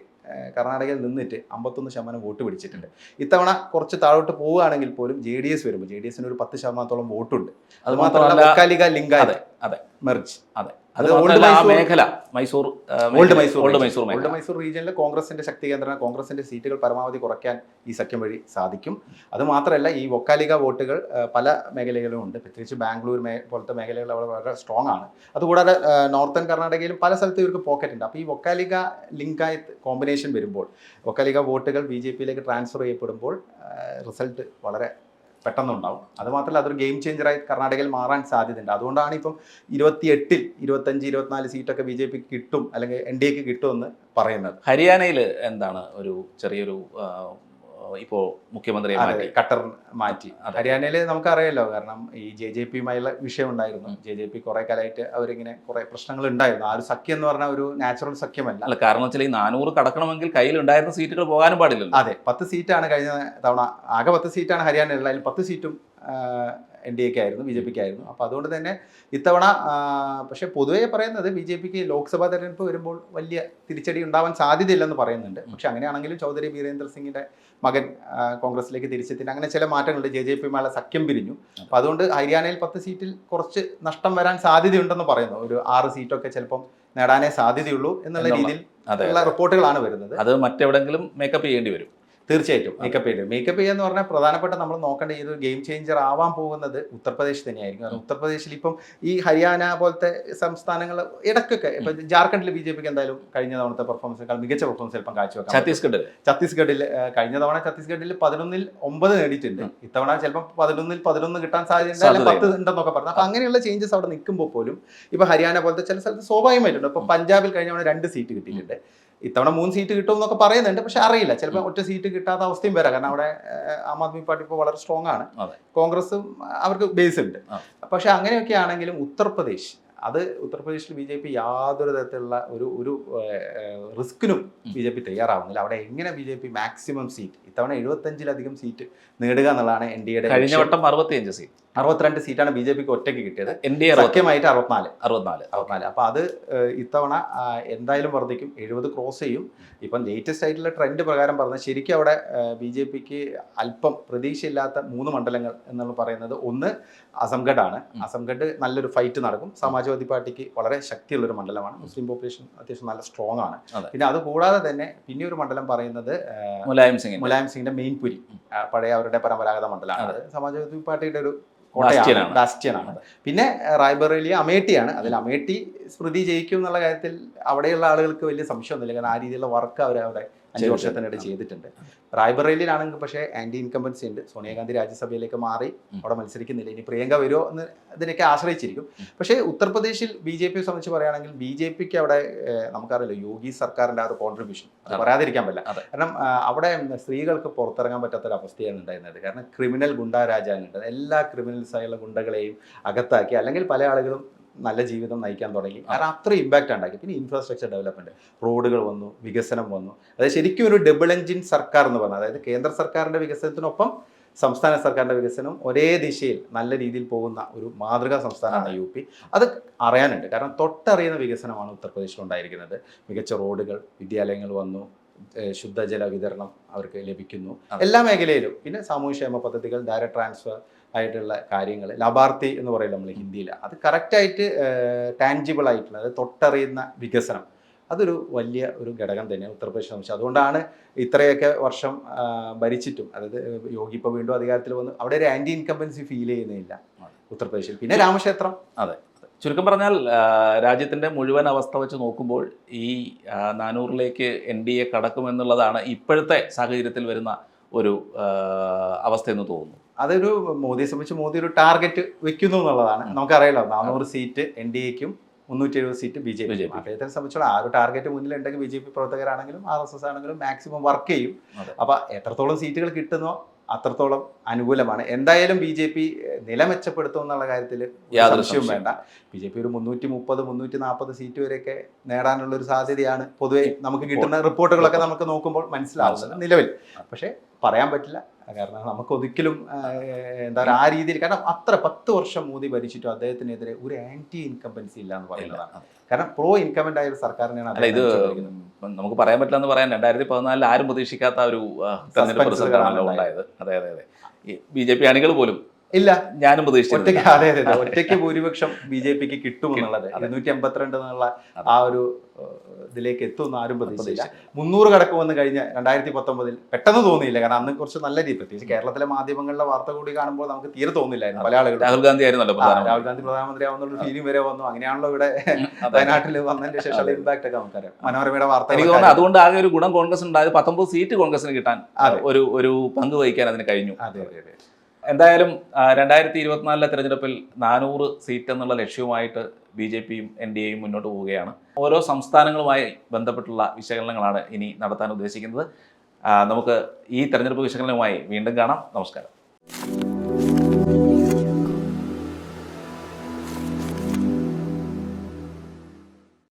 കർണാടകയിൽ നിന്നിട്ട് അമ്പത്തൊന്ന് ശതമാനം വോട്ട് പിടിച്ചിട്ടുണ്ട്. ഇത്തവണ കുറച്ച് താഴോട്ട് പോവുകയാണെങ്കിൽ പോലും ജെ ഡി എസ് വരുമ്പോൾ ജെ ഡി എസിന് ഒരു പത്ത് ശതമാനത്തോളം വോട്ടുണ്ട്. അത് മാത്രമല്ല അതെ, അതെ. മെർജ് അതെ. അത് ആ മൈസൂർ- മേഖല Mysore old Mysore old Mysore old Mysore റീജിയനിലെ കോൺഗ്രസിന്റെ ശക്തി കേന്ദ്രം കോൺഗ്രസിന്റെ സീറ്റുകൾ പരമാവധി കുറയ്ക്കാൻ ഈ സഖ്യം വഴി സാധിക്കും. അത് മാത്രമല്ല ഈ വൊക്കാലിക വോട്ടുകൾ പല മേഖലകളിലും ഉണ്ട്. പ്രത്യേകിച്ച് ബാംഗ്ലൂർ പോലത്തെ മേഖലകൾ അവിടെ വളരെ സ്ട്രോങ് ആണ്. അതുകൂടാതെ നോർത്തേൺ കർണാടകയിലും പല സ്ഥലത്തും ഇവർക്ക് പോക്കറ്റ് ഉണ്ട്. അപ്പോൾ ഈ വൊക്കാലിക ലിങ്കായത്ത് കോമ്പിനേഷൻ വരുമ്പോൾ വൊക്കാലിക വോട്ടുകൾ ബി ജെ പിയിലേക്ക് ട്രാൻസ്ഫർ ചെയ്യപ്പെടുമ്പോൾ റിസൾട്ട് വളരെ പെട്ടെന്നുണ്ടാവും. അത് മാത്രമല്ല അതൊരു ഗെയിം ചേഞ്ചറായി കർണാടകയിൽ മാറാൻ സാധ്യതയുണ്ട്. അതുകൊണ്ടാണ് ഇപ്പം ഇരുപത്തിയെട്ടിൽ ഇരുപത്തഞ്ച് ഇരുപത്തിനാല് സീറ്റൊക്കെ ബി ജെ പിക്ക് കിട്ടും അല്ലെങ്കിൽ എൻ ഡി എക്ക് കിട്ടുമെന്ന് പറയുന്നത്. ഹരിയാനയിൽ എന്താണ് ഒരു ചെറിയൊരു ആ, ഇപ്പോ മുഖ്യമന്ത്രിയെ മാറ്റി. ഖട്ടർ മാറ്റി. ഹരിയാനയിൽ നമുക്കറിയാലോ കാരണം ഈ ജെ ജെ പിയുമായുള്ള വിഷയം ഉണ്ടായിരുന്നു ജെ ജെ പി കുറെ കാലമായിട്ട് അവരിങ്ങനെ കുറെ പ്രശ്നങ്ങൾ ഉണ്ടായിരുന്നു ആ ഒരു സഖ്യം എന്ന് പറഞ്ഞാൽ ഒരു നാച്ചുറൽ സഖ്യമല്ല. അല്ല കാരണം വെച്ചാൽ ഈ നാനൂറ് കടക്കണമെങ്കിൽ കയ്യിൽ ഉണ്ടായിരുന്ന സീറ്റുകൾ പോകാനും പാടില്ലല്ലോ. അതെ പത്ത് സീറ്റാണ് കഴിഞ്ഞ തവണ ആകെ പത്ത് സീറ്റാണ് ഹരിയാനയിലുള്ള അതിൽ പത്ത് സീറ്റും എൻ ഡി എക്ക് ആയിരുന്നു ബി ജെ പിക്ക് ആയിരുന്നു. അപ്പോൾ അതുകൊണ്ട് തന്നെ ഇത്തവണ പക്ഷേ പൊതുവേ പറയുന്നത് ബി ജെ പിക്ക് ലോക്സഭാ തെരഞ്ഞെടുപ്പ് വരുമ്പോൾ വലിയ തിരിച്ചടി ഉണ്ടാവാൻ സാധ്യതയില്ലെന്ന് പറയുന്നുണ്ട്. പക്ഷേ അങ്ങനെയാണെങ്കിലും ചൗധരി വീരേന്ദ്ര സിംഗിന്റെ മകൻ കോൺഗ്രസിലേക്ക് തിരിച്ചെത്തിന് അങ്ങനെ ചില മാറ്റങ്ങളുണ്ട്. ജെ ജെ പിയുമായുള്ള സഖ്യം പിരിഞ്ഞു. അപ്പോൾ അതുകൊണ്ട് ഹരിയാനയിൽ പത്ത് സീറ്റിൽ കുറച്ച് നഷ്ടം വരാൻ സാധ്യതയുണ്ടെന്ന് പറയുന്നു. ഒരു ആറ് സീറ്റൊക്കെ ചിലപ്പം നേടാനേ സാധ്യതയുള്ളൂ എന്നുള്ള രീതിയിൽ ഉള്ള റിപ്പോർട്ടുകളാണ് വരുന്നത്. അത് മറ്റെവിടെങ്കിലും മേക്കപ്പ് ചെയ്യേണ്ടി വരും. തീർച്ചയായിട്ടും മേക്കപ്പ് ചെയ്ത്. മേക്കപ്പ് ചെയ്യുക എന്ന് പറഞ്ഞാൽ പ്രധാനപ്പെട്ട നമ്മൾ നോക്കേണ്ട ഈ ഒരു ഗെയിം ചേഞ്ചർ ആവാൻ പോകുന്നത് ഉത്തർപ്രദേശ് തന്നെയായിരിക്കും. കാരണം ഉത്തർപ്രദേശിൽ ഇപ്പം ഈ ഹരിയാന പോലത്തെ സംസ്ഥാനങ്ങൾ ഇടയ്ക്കൊക്കെ ഇപ്പൊ ജാർഖണ്ഡിൽ ബി ജെ പിക്ക് എന്തായാലും കഴിഞ്ഞ തവണത്തെ പെർഫോമൻസിനേക്കാൾ മികച്ച പെർഫോമൻസ് ചിലപ്പം കാഴ്ചവെക്കാം ഛത്തീസ്ഗഡ് ഛത്തീസ്ഗഡിൽ ഏഹ്, കഴിഞ്ഞ തവണ ഛത്തീസ്ഗഡിൽ പതിനൊന്നിൽ ഒമ്പത് നേടിയിട്ടുണ്ട്. ഇത്തവണ ചിലപ്പോൾ പതിനൊന്നിൽ പതിനൊന്ന് കിട്ടാൻ സാധ്യത. പത്ത് ഉണ്ടെന്നൊക്കെ പറഞ്ഞു. അപ്പൊ അങ്ങനെയുള്ള ചേഞ്ചസ് അവിടെ നിൽക്കുമ്പോൾ പോലും ഇപ്പൊ ഹരിയാന പോലത്തെ ചില സ്ഥലത്ത് സ്വാഭാവികമായിട്ടുണ്ട്. ഇപ്പൊ പഞ്ചാബിൽ കഴിഞ്ഞ തവണ രണ്ട് സീറ്റ് കിട്ടിയിട്ടുണ്ട്. ഇത്തവണ മൂന്ന് സീറ്റ് കിട്ടും എന്നൊക്കെ പറയുന്നുണ്ട് പക്ഷെ അറിയില്ല. ചിലപ്പോൾ ഒറ്റ സീറ്റ് കിട്ടാത്ത അവസ്ഥയും വരാം. കാരണം അവിടെ ആം ആദ്മി പാർട്ടി ഇപ്പോൾ വളരെ സ്ട്രോങ് ആണ്. കോൺഗ്രസും അവർക്ക് ബേസ് ഉണ്ട്. പക്ഷെ അങ്ങനെയൊക്കെ ആണെങ്കിലും ഉത്തർപ്രദേശ് അത് ഉത്തർപ്രദേശിൽ ബി ജെ പി യാതൊരു തരത്തിലുള്ള ഒരു ഒരു റിസ്കിനും ബി ജെ പി തയ്യാറാവുന്നില്ല. അവിടെ എങ്ങനെ B J P maximum seat ഇത്തവണ എഴുപത്തഞ്ചിലധികം സീറ്റ് നേടുക എന്നുള്ളതാണ് എൻ ഡി എയുടെ കഴിഞ്ഞ വട്ടം അറുപത്തിയഞ്ച് സീറ്റ് അറുപത്തിരണ്ട് സീറ്റാണ് ബി ജെ പിക്ക് ഒറ്റയ്ക്ക് കിട്ടിയത്. എൻ ഡി എ സഖ്യമായിട്ട് അറുപത്തിനാല്. അറുപത്തിനാല്. അറുപത്തിനാല്. അപ്പോൾ അത് ഇത്തവണ എന്തായാലും വർദ്ധിക്കും. എഴുപത് ക്രോസ് ചെയ്യും. ഇപ്പം ലേറ്റസ്റ്റ് ആയിട്ടുള്ള ട്രെൻഡ് പ്രകാരം പറഞ്ഞാൽ ശരിക്കും അവിടെ ബി ജെ പിക്ക് അല്പം പ്രതീക്ഷയില്ലാത്ത മൂന്ന് മണ്ഡലങ്ങൾ എന്നുള്ള പറയുന്നത് ഒന്ന് അസംഗഡ് ആണ് അസംഗഡ് നല്ലൊരു ഫൈറ്റ് നടക്കും. സമാജ്വാദി പാർട്ടിക്ക് വളരെ ശക്തിയുള്ളൊരു മണ്ഡലമാണ്. മുസ്ലിം പോപ്പുലേഷൻ അത്യാവശ്യം നല്ല സ്ട്രോങ് ആണ്. പിന്നെ അത് കൂടാതെ തന്നെ പിന്നെ ഒരു മണ്ഡലം പറയുന്നത് മുലായം സിംഗ് മുലായം സിംഗിന്റെ മെയിൻപുരി പഴയ അവരുടെ പരമ്പരാഗത മണ്ഡലമാണ്. സമാജ്വാദി പാർട്ടിയുടെ ഒരു ബാസ്റ്റിയനാണ്. ബാസ്റ്റിയനാണ് പിന്നെ റായ്ബറേലി അമേട്ടിയാണ് അതിൽ അമേട്ടി സ്മൃതി ജയിക്കും എന്നുള്ള കാര്യത്തിൽ അവിടെയുള്ള ആളുകൾക്ക് വലിയ സംശയമൊന്നുമില്ല. കാരണം ആ രീതിയിലുള്ള വർക്ക് അവർ അവിടെ അഞ്ച്. വർഷത്തിനിടെ ചെയ്തിട്ടുണ്ട്. റായ്ബറേലിയിലാണെങ്കിൽ പക്ഷേ ആന്റി ഇൻകംബൻസി ഉണ്ട്. സോണിയാഗാന്ധി രാജ്യസഭയിലേക്ക് മാറി അവിടെ മത്സരിക്കുന്നില്ല. ഇനി പ്രിയങ്ക വരുമോ എന്ന് ഇതിനൊക്കെ ആശ്രയിച്ചിരിക്കും. പക്ഷേ ഉത്തർപ്രദേശിൽ ബി ജെ പിയെ സംബന്ധിച്ച് പറയുകയാണെങ്കിൽ ബി ജെ പിക്ക് അവിടെ നമുക്കറിയില്ല യോഗി സർക്കാരിന്റെ ആ ഒരു കോൺട്രിബ്യൂഷൻ പറയാതിരിക്കാൻ പറ്റില്ല. കാരണം അവിടെ സ്ത്രീകൾക്ക് പുറത്തിറങ്ങാൻ പറ്റാത്തൊരു അവസ്ഥയാണ് ഉണ്ടായിരുന്നത്. കാരണം ക്രിമിനൽ ഗുണ്ടാരാജാനുണ്ട് എല്ലാ ക്രിമിനൽസായുള്ള ഗുണ്ടകളെയും അകത്താക്കി അല്ലെങ്കിൽ പല ആളുകളും നല്ല ജീവിതം നയിക്കാൻ തുടങ്ങി. കാരണം അത്ര ഇമ്പാക്റ്റ് ഉണ്ടാക്കി. പിന്നെ ഇൻഫ്രാസ്ട്രക്ചർ ഡെവലപ്മെന്റ് റോഡുകൾ വന്നു വികസനം വന്നു. അതായത് ശരിക്കും ഒരു ഡബിൾ എഞ്ചിൻ സർക്കാർ എന്ന് പറഞ്ഞത് അതായത് കേന്ദ്ര സർക്കാരിന്റെ വികസനത്തിനൊപ്പം സംസ്ഥാന സർക്കാരിന്റെ വികസനം ഒരേ ദിശയിൽ നല്ല രീതിയിൽ പോകുന്ന ഒരു മാതൃകാ സംസ്ഥാനമാണ് യു പി. അത് അറിയാനുണ്ട്. കാരണം തൊട്ടറിയുന്ന വികസനമാണ് ഉത്തർപ്രദേശിൽ ഉണ്ടായിരിക്കുന്നത്. മികച്ച റോഡുകൾ വിദ്യാലയങ്ങൾ വന്നു ശുദ്ധജല വിതരണം അവർക്ക് ലഭിക്കുന്നു. എല്ലാ മേഖലയിലും. പിന്നെ സാമൂഹ്യക്ഷേമ പദ്ധതികൾ ഡയറക്ട് ട്രാൻസ്ഫർ ആയിട്ടുള്ള കാര്യങ്ങൾ ലബാർത്തി എന്ന് പറയില്ല നമ്മൾ ഹിന്ദിയിൽ അത് കറക്റ്റായിട്ട് ടാൻജിബിൾ ആയിട്ടുള്ള അത് തൊട്ടറിയുന്ന വികസനം. അതൊരു വലിയ ഒരു ഘടകം തന്നെയാണ് ഉത്തർപ്രദേശ് സംബന്ധിച്ച്. അതുകൊണ്ടാണ് ഇത്രയൊക്കെ വർഷം ഭരിച്ചിട്ടും അതായത് യോഗി ഇപ്പോൾ വീണ്ടും അധികാരത്തിൽ വന്നു അവിടെ ഒരു ആന്റി ഇൻകംബൻസി ഫീൽ ചെയ്യുന്നില്ല. ഉത്തർപ്രദേശിൽ. പിന്നെ രാമക്ഷേത്രം. അതെ. ചുരുക്കം പറഞ്ഞാൽ രാജ്യത്തിന്റെ മുഴുവൻ അവസ്ഥ വെച്ച് നോക്കുമ്പോൾ ഈ നാനൂറിലേക്ക് എൻ ഡി എ കടക്കുമെന്നുള്ളതാണ് ഇപ്പോഴത്തെ സാഹചര്യത്തിൽ വരുന്ന ഒരു അവസ്ഥയെന്ന് തോന്നുന്നു. അതൊരു മോദിയെ സംബന്ധിച്ച് മോദി ഒരു ടാർഗറ്റ് വെക്കുന്നു എന്നുള്ളതാണ്. നമുക്കറിയാലോ നാനൂറ് സീറ്റ് എൻ ഡി എക്കും മുന്നൂറ്റി എഴുപത് സീറ്റ് ബി ജെ പി അദ്ദേഹത്തിനെ അദ്ദേഹത്തെ സംബന്ധിച്ചോളം ആ ഒരു ടാർഗറ്റ് മുന്നിലുണ്ടെങ്കിൽ ബി ജെ പി പ്രവർത്തകരാണെങ്കിലും ആർ എസ് എസ് ആണെങ്കിലും മാക്സിമം വർക്ക് ചെയ്യും. അപ്പോൾ അപ്പൊ എത്രത്തോളം സീറ്റുകൾ കിട്ടുന്നോ അത്രത്തോളം അനുകൂലമാണ്. എന്തായാലും ബി ജെ പി നില മെച്ചപ്പെടുത്തും എന്നുള്ള കാര്യത്തിൽ സംശയവും വേണ്ട. ബി ജെ പി ഒരു മുന്നൂറ്റി മുപ്പത് മുന്നൂറ്റി നാൽപ്പത് സീറ്റ് വരെയൊക്കെ നേടാനുള്ള ഒരു സാധ്യതയാണ് പൊതുവെ നമുക്ക് കിട്ടുന്ന റിപ്പോർട്ടുകളൊക്കെ നമുക്ക് നോക്കുമ്പോൾ മനസ്സിലാവുന്നത് നിലവിൽ. പക്ഷേ പറയാൻ പറ്റില്ല. കാരണം നമുക്ക് ഒരിക്കലും ആ, എന്താ പറയുക ആ രീതിയിൽ കാരണം അത്ര പത്ത് വർഷം മോദി ഭരിച്ചിട്ടും അദ്ദേഹത്തിനെതിരെ ഒരു ആന്റി ഇൻകംബൻസി ഇല്ല എന്ന് പറയുന്നതാണ്. കാരണം പ്രോ ഇൻകമന്റ് ആയ ഒരു സർക്കാരിനെയാണ് ഇത്. നമുക്ക് പറയാൻ പറ്റില്ല എന്ന് പറയാൻ രണ്ടായിരത്തി പതിനാലിൽ ആരും പ്രതീക്ഷിക്കാത്ത ഒരു തെരഞ്ഞെടുപ്പ് റിസൾട്ടാണല്ലോ ഉണ്ടായത്. അതെ അതെ അതെ. ബി ജെ പി അണികൾ പോലും ഇല്ല. ഞാനും ഒറ്റയ്ക്ക് അതെ അതെ ഒറ്റയ്ക്ക് ഭൂരിപക്ഷം ബി ജെ പിക്ക് കിട്ടും എന്നുള്ളത്. ഇരുന്നൂറ്റി എൺപത്തിരണ്ട് എന്നുള്ള ആ ഒരു ഇതിലേക്ക് എത്തുമെന്ന് ആരും പ്രതീക്ഷിച്ചില്ല. മുന്നൂറ് കടക്കുമെന്ന് കഴിഞ്ഞ രണ്ടായിരത്തി പത്തൊമ്പതിൽ പെട്ടെന്ന് തോന്നിയില്ല. കാരണം അന്ന് കുറച്ച് നല്ല രീതി പ്രത്യേകിച്ച് കേരളത്തിലെ മാധ്യമങ്ങളിലെ വാർത്ത കൂടി കാണുമ്പോൾ നമുക്ക് തീരെ തോന്നില്ലായിരുന്നു പല ആളുകൾ രാഹുൽ ഗാന്ധി ആയിരുന്നല്ലോ രാഹുൽ ഗാന്ധി പ്രധാനമന്ത്രി ആവുന്നുള്ള ഫീലിംഗ് വരെ വന്നു. അങ്ങനെയാണല്ലോ ഇവിടെ. വയനാട്ടിൽ വന്നതിന്റെ ശേഷമുള്ള ഇമ്പാക്ട് ഒക്കെ നമുക്കറിയാം. മനോരമയുടെ വാർത്ത എനിക്ക് തോന്നുന്നു അതുകൊണ്ട് ആകെ ഒരു ഗുണം കോൺഗ്രസ് ഉണ്ടായത് പത്തൊമ്പത് സീറ്റ് കോൺഗ്രസിന് കിട്ടാൻ ഒരു ഒരു പങ്ക് വഹിക്കാൻ അതിന് കഴിഞ്ഞു. അതെ അതെ അതെ. എന്തായാലും രണ്ടായിരത്തി ഇരുപത്തിനാലിലെ തെരഞ്ഞെടുപ്പിൽ നാനൂറ് സീറ്റ് എന്നുള്ള ലക്ഷ്യവുമായിട്ട് ബി ജെ പിയും എൻ ഡി എയും മുന്നോട്ട് പോവുകയാണ്. ഓരോ സംസ്ഥാനങ്ങളുമായി ബന്ധപ്പെട്ടുള്ള വിശകലനങ്ങളാണ് ഇനി നടത്താൻ ഉദ്ദേശിക്കുന്നത്. നമുക്ക് ഈ തെരഞ്ഞെടുപ്പ് വിശകലനവുമായി വീണ്ടും കാണാം. നമസ്കാരം.